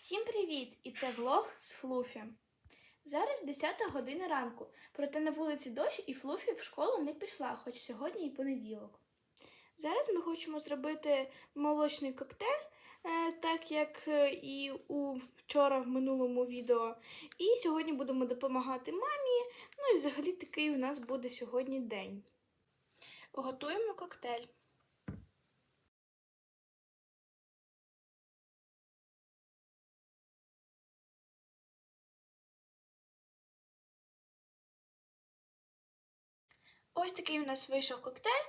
Всім привіт! І це влог з Флуфі. Зараз 10 година ранку, проте на вулиці дощ і Флуфі в школу не пішла, хоч сьогодні і понеділок. Зараз ми хочемо зробити молочний коктейль, е, так як е, і у вчора в минулому відео. І сьогодні будемо допомагати мамі. Ну і взагалі такий у нас буде сьогодні день. Готуємо коктейль. Ось такий у нас вийшов коктейль.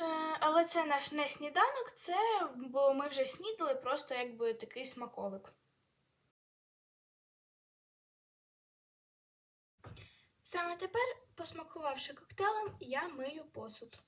Е, Але це наш не сніданок, це бо ми вже снідали, просто якби такий смаколик. Саме тепер, посмакувавши коктейлем, я мию посуд.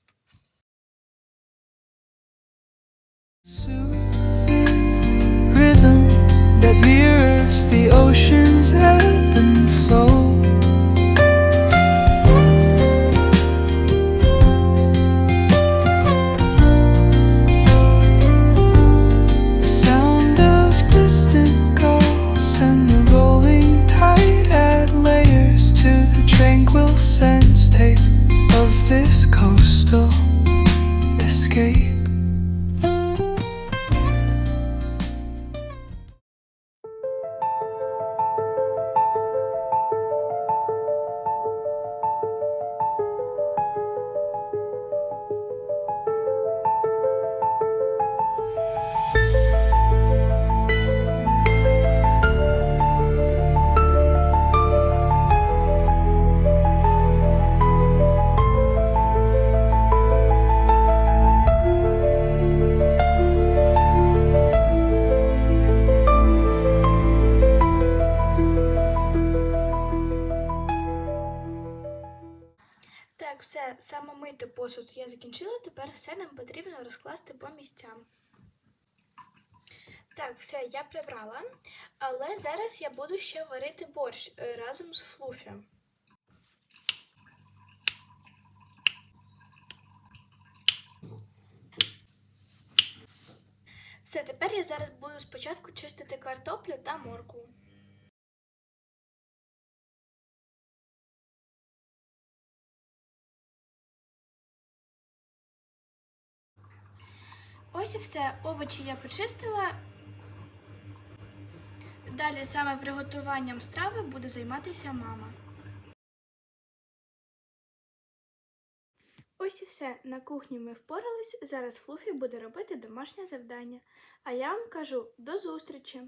Escape. Все, саме мити посуд я закінчила. Тепер все нам потрібно розкласти по місцям. Так, все, я прибрала. Але зараз я буду ще варити борщ е, разом з флуфі. Все, тепер я зараз буду спочатку чистити картоплю та моркву. Ось і все. Овочі я почистила. Далі саме приготуванням страви буде займатися мама. Ось і все. На кухні ми впорались. Зараз Флуфі буде робити домашнє завдання. А я вам кажу до зустрічі!